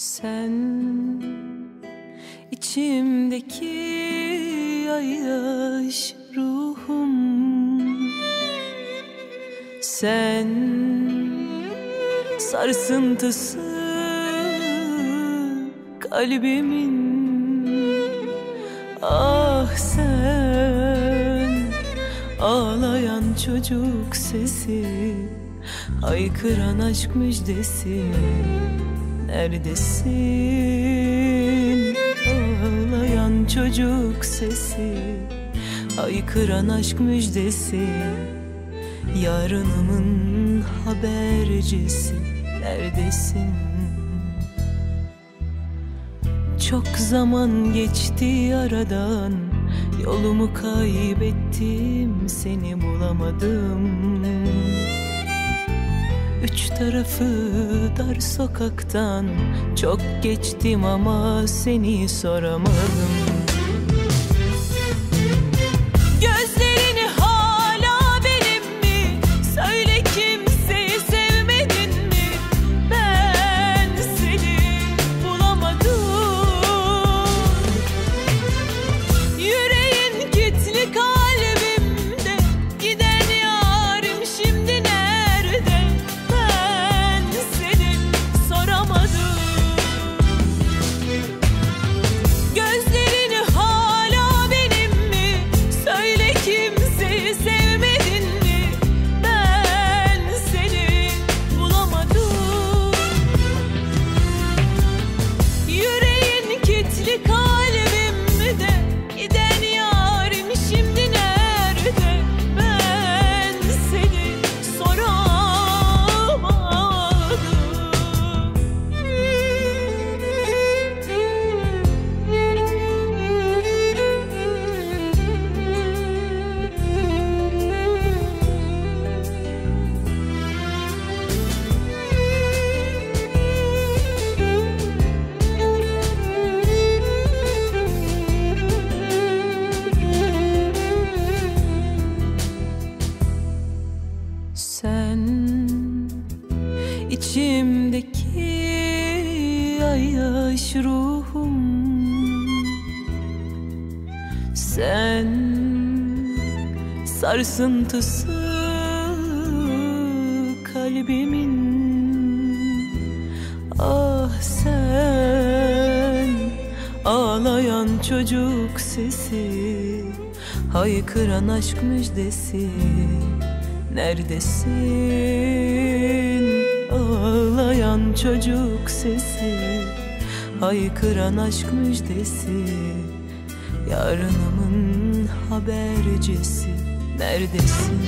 Sen. İçimdeki yaş ruhum. Sen sarsıntısı kalbimin. Ah sen ağlayan çocuk sesi Haykıran aşk müjdesi Neredesin? Ağlayan çocuk sesi Haykıran aşk müjdesi. Yarınımın habercisi Neredesin? Çok zaman geçti aradan Yolumu kaybettim seni bulamadım Üç tarafı dar sokaktan Çok geçtim ama seni soramadım yaş ruhum. Sen sarsıntısı kalbimin. Ah sen ağlayan çocuk sesi Haykıran aşk müjdesi. Neredesin ağlayan çocuk sesi Haykıran aşk müjdesi Yarınımın habercisi Neredesin